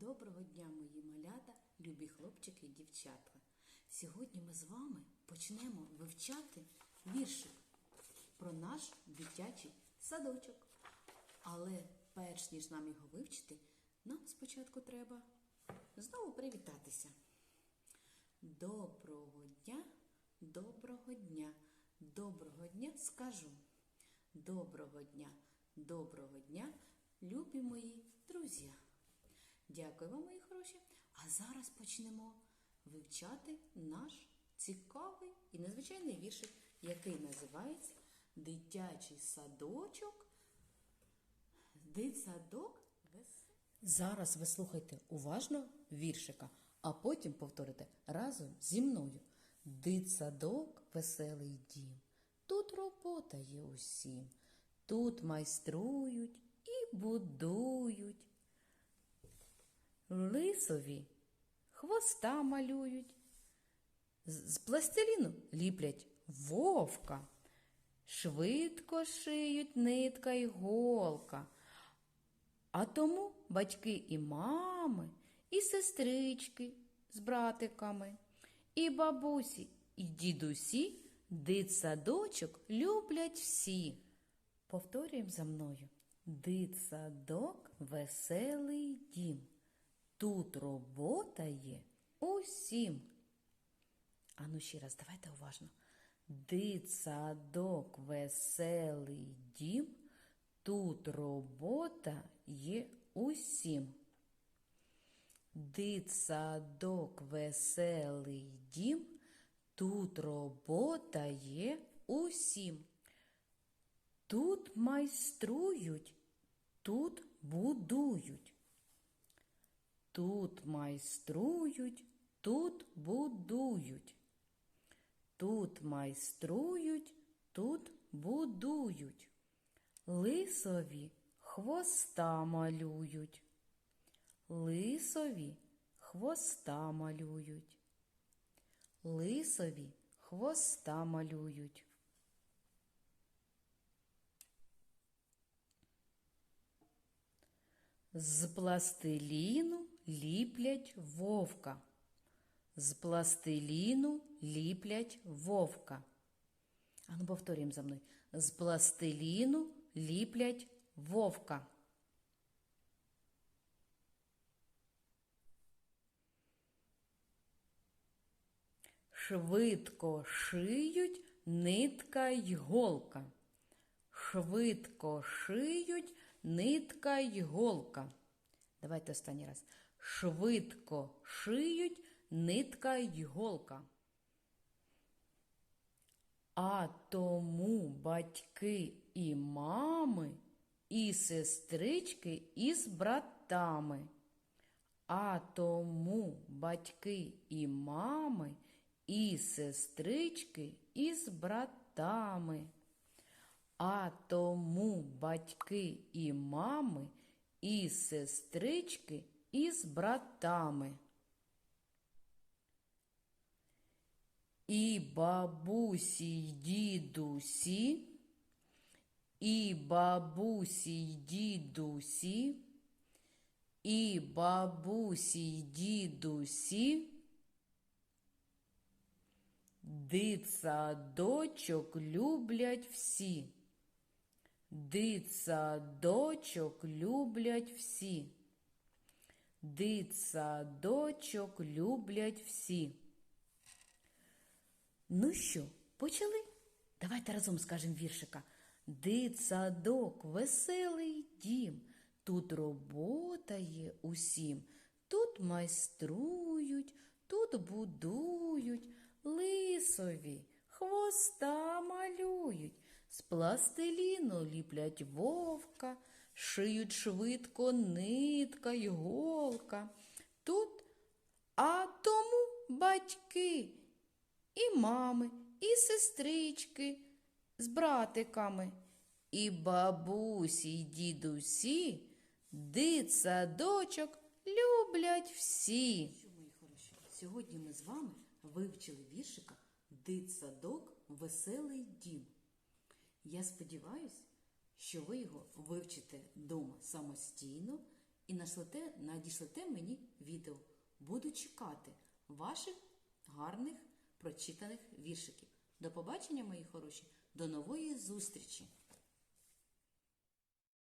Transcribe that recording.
Доброго дня, мої малята, любі хлопчики і дівчатка. Сьогодні ми з вами почнемо вивчати віршик про наш дитячий садочок. Але перш ніж нам його вивчити, нам спочатку треба знову привітатися. Доброго дня, доброго дня, доброго дня скажу. Доброго дня, доброго дня, любі мої друзі. Дякую вам, мої хороші. А зараз почнемо вивчати наш цікавий і незвичайний віршик, який називається Дитячий садочок. Дитсадок веселий. Зараз ви слухайте уважно віршика, а потім повторите разом зі мною. Дитсадок веселий дім. Тут робота є усім. Тут майструють і будують. Лисові хвоста малюють, з пластиліну ліплять вовка, швидко шиють нитка й голка. А тому батьки і мами, і сестрички з братиками, і бабусі, і дідусі дитсадочок люблять всі. Повторюємо за мною. Дитсадок веселий дім. Тут робота є усім. Ану ще раз, давайте уважно. Дитсадок веселий дім. Тут робота є усім. Дитсадок веселий дім. Тут робота є усім. Тут майструють, тут будують. Тут майструють, тут будують. Тут майструють, тут будують. Лисові хвоста малюють. Лисові хвоста малюють. Лисові хвоста малюють. З пластиліну ліплять вовка. З пластиліну ліплять вовка. Ану, повторюємо за мною. З пластиліну ліплять вовка. Швидко шиють нитка й голка. Швидко шиють нитка й голка. Давайте останній раз. Швидко шиють нитка й голка. А тому батьки і мами, і сестрички із братами. А тому батьки і мами, і сестрички із братами. А тому батьки і мами, і сестрички із братами. І бабусі й дідусі, і бабусі й дідусі, і бабусі й дідусі. Дитсадочок люблять всі. Дитсадочок люблять всі. Дитсадочок люблять всі. Ну що, почали? Давайте разом скажемо віршика. Дитсадок, веселий дім. Тут робота є усім. Тут майструють, тут будують, лисові, хвоста малюють, з пластиліну ліплять вовка, шиють швидко нитка й голка. Тут, а тому батьки і мами, і сестрички з братиками, і бабусі, й дідусі, дитсадочок люблять всі. Мої хороші, сьогодні ми з вами вивчили віршика Дитсадок веселий дім. Я сподіваюся, що ви його вивчите вдома самостійно і нашлете, надішлете мені відео. Буду чекати ваших гарних прочитаних віршиків. До побачення, мої хороші, до нової зустрічі!